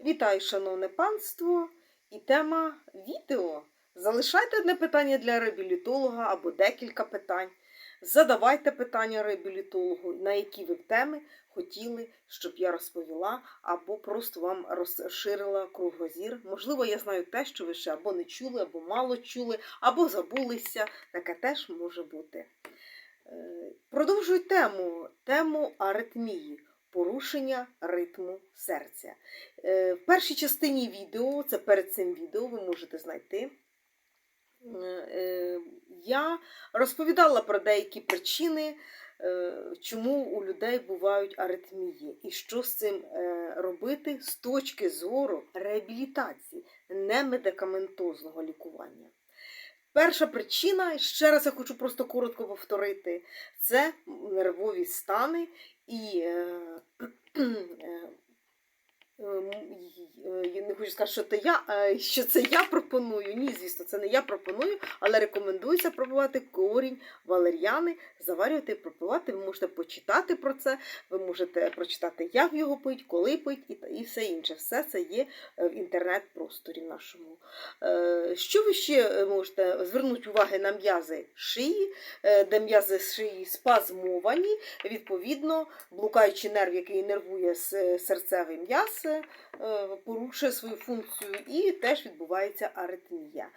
Вітаю, шановне панство! І тема відео. Залишайте одне питання для реабілітолога або декілька питань. Задавайте питання реабілітологу, на які ви теми хотіли, щоб я розповіла, або просто вам розширила кругозір. Можливо, я знаю те, що ви ще або не чули, або мало чули, або забулися. Таке теж може бути. Е, Продовжую тему, тему аритмії. Порушення ритму серця. Е, В першій частині відео, це перед цим відео, ви можете знайти. е, е, Я розповідала про деякі причини, чому у людей бувають аритмії, і що з цим робити з точки зору реабілітації, не медикаментозного лікування. Перша причина, ще раз я хочу просто коротко повторити, це нервові стани і е, е, я не хочу сказати, що, це я, е, що це я пропоную. Ні, звісно, це не я пропоную, але рекомендується пробувати корінь валер'яни, заварювати і пропивати. Ви можете почитати про це, ви можете прочитати, як його пить, коли пить і, і все інше. Все це є е, в інтернет-просторі нашому. Е, Що ви ще е, можете звернути увагу на м'язи шиї, е, де м'язи шиї спазмовані, відповідно, блукаючий нерв, який нервує серцевий м'яз, е, порушує свою функцію і теж відбувається аритмія.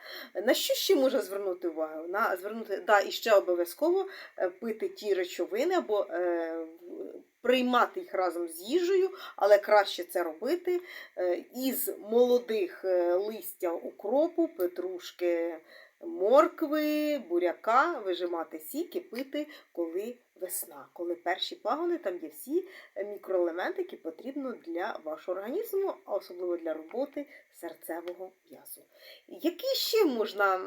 На що ще можна звернути увагу? На звернути да, і ще обов'язково е, пити ті речовини або е, приймати їх разом з їжею, але краще це робити із молодих листя укропу, петрушки, моркви, буряка, вижимати сік і пити, коли весна, коли перші пагони, там є всі мікроелементи, які потрібно для вашого організму, а особливо для роботи серцевого м'язу. Які ще можна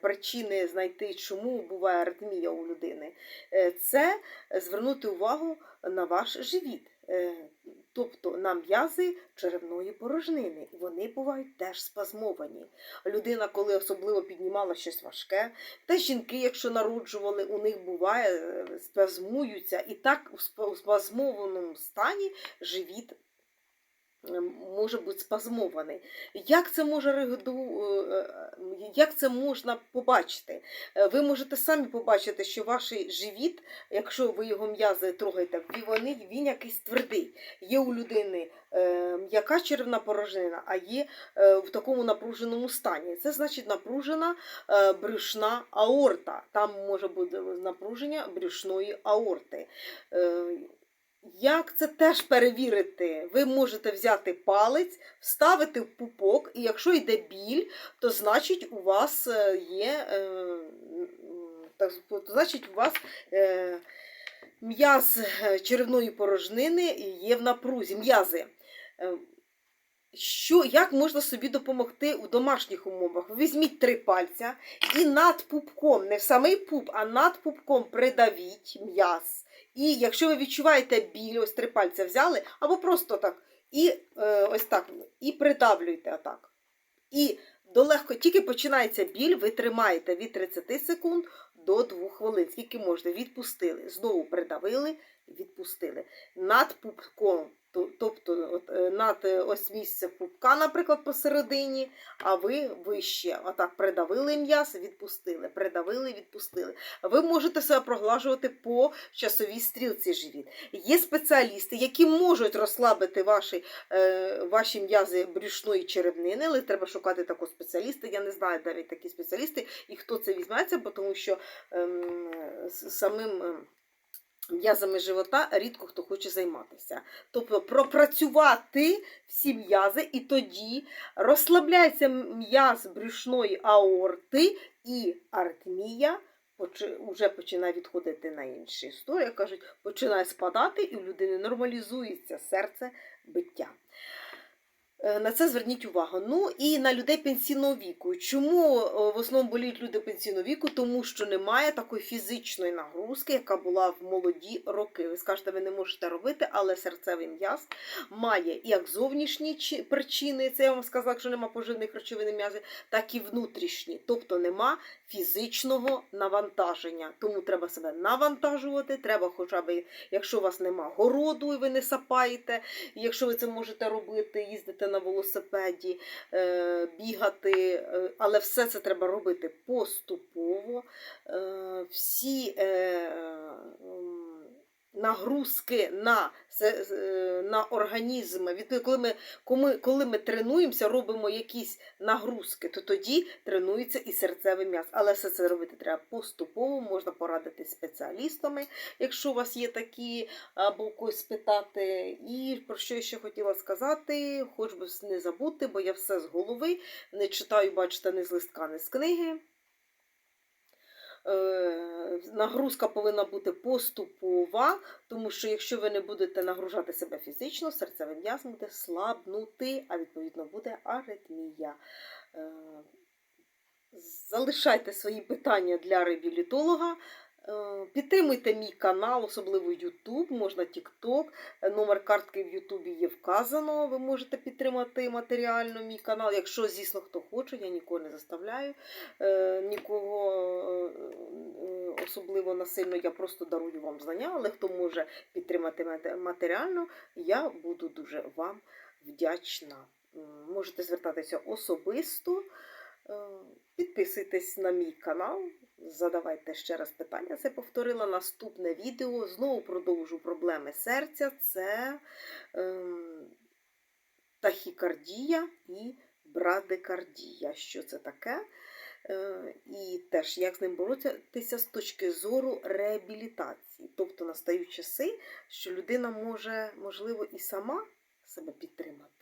причини знайти, чому буває аритмія у людини? Е, Це звернути увагу на ваш живіт. Е, Тобто на м'язи черевної порожнини, вони бувають теж спазмовані. Людина, коли особливо піднімала щось важке, та жінки, якщо народжували, у них буває е, спазмуються, і так у спа- спазмованому стані живіт може бути спазмований. Як це може е, е, як це можна побачити? Е, Ви можете самі побачити, що ваш живіт, якщо ви його м'язи трогаєте, він- він якийсь твердий. Є у людини м'яка черевна порожнина, а є в такому напруженому стані. Це значить напружена брюшна аорта. Там може бути напруження брюшної аорти. Як це теж перевірити? Ви можете взяти палець, вставити в пупок, і якщо йде біль, то значить у вас е, є, е, так, значить у вас е, м'яз черевної порожнини є в напрузі, м'язи. Що, як можна собі допомогти у домашніх умовах? Візьміть три пальця і над пупком, не в самий пуп, а над пупком придавіть м'яз. І якщо ви відчуваєте біль, ось три пальця взяли, або просто так, і е, ось так, і придавлюйте отак. І до легко, тільки починається біль, ви тримаєте від 30 секунд до 2 хвилин, скільки можна, відпустили. Знову придавили, відпустили. Над пупком, тобто от, е, над е, ось місце пупка, наприклад, посередині, а ви вище. Отак придавили м'яз, відпустили, придавили, відпустили. Ви можете себе проглажувати по часовій стрілці живіт. Є спеціалісти, які можуть розслабити ваші, е, ваші м'язи брюшної черевнини, але треба шукати такого спеціаліста. Я не знаю навіть такі спеціалісти і хто це візьметься, тому що ем, самим. М'язами живота рідко хто хоче займатися. Тобто пропрацювати всі м'язи, і тоді розслабляється м'яз брюшної аорти, і артмія вже починає відходити на інші. Як кажуть, починає спадати, і у людини нормалізується серце биття. Е, На це зверніть увагу. Ну і на людей пенсійного віку. Чому е, в основному боліють люди пенсійного віку? Тому що немає такої фізичної нагрузки, яка була в молоді роки. Ви скажете, ви не можете робити, але серцевий м'яз має як зовнішні причини, це я вам сказала, якщо нема поживних речовин м'язи, так і внутрішні. Тобто нема фізичного навантаження. Тому треба себе навантажувати. Треба, хоча б, якщо у вас нема городу і ви не сапаєте, якщо ви це можете робити, їздите на велосипеді, е, бігати, е, але все це треба робити поступово. Е, Всі нагрузки на, на організм, коли ми, коли, ми тренуємося, робимо якісь нагрузки, то тоді тренується і серцевий м'яз. Але все це робити треба поступово, можна порадитись спеціалістами, якщо у вас є такі, або когось спитати. І про що я ще хотіла сказати, хоч би не забути, бо я все з голови не читаю, бачите, не з листка, не з книги. Е, Нагрузка повинна бути поступова, тому що якщо ви не будете нагружати себе фізично, серцевий м'яз буде слабнути, а відповідно буде аритмія. Е, Залишайте свої питання для реабілітолога. Е, Підтримуйте мій канал, особливо YouTube, можна TikTok. Номер картки в Ютубі є вказано. Ви можете підтримати матеріально мій канал. Якщо, звісно, хто хоче, я нікого не заставляю, е, нікого е, особливо насильно, я просто дарую вам знання, але хто може підтримати матеріально, я буду дуже вам вдячна. Можете звертатися особисто. Підписуйтесь на мій канал, задавайте ще раз питання. Це повторила наступне відео. Знову продовжу проблеми серця. Це ем, тахікардія і брадикардія. Що це таке? Е, і теж як з ним боротися з точки зору реабілітації. Тобто настають часи, що людина може, можливо, і сама себе підтримати.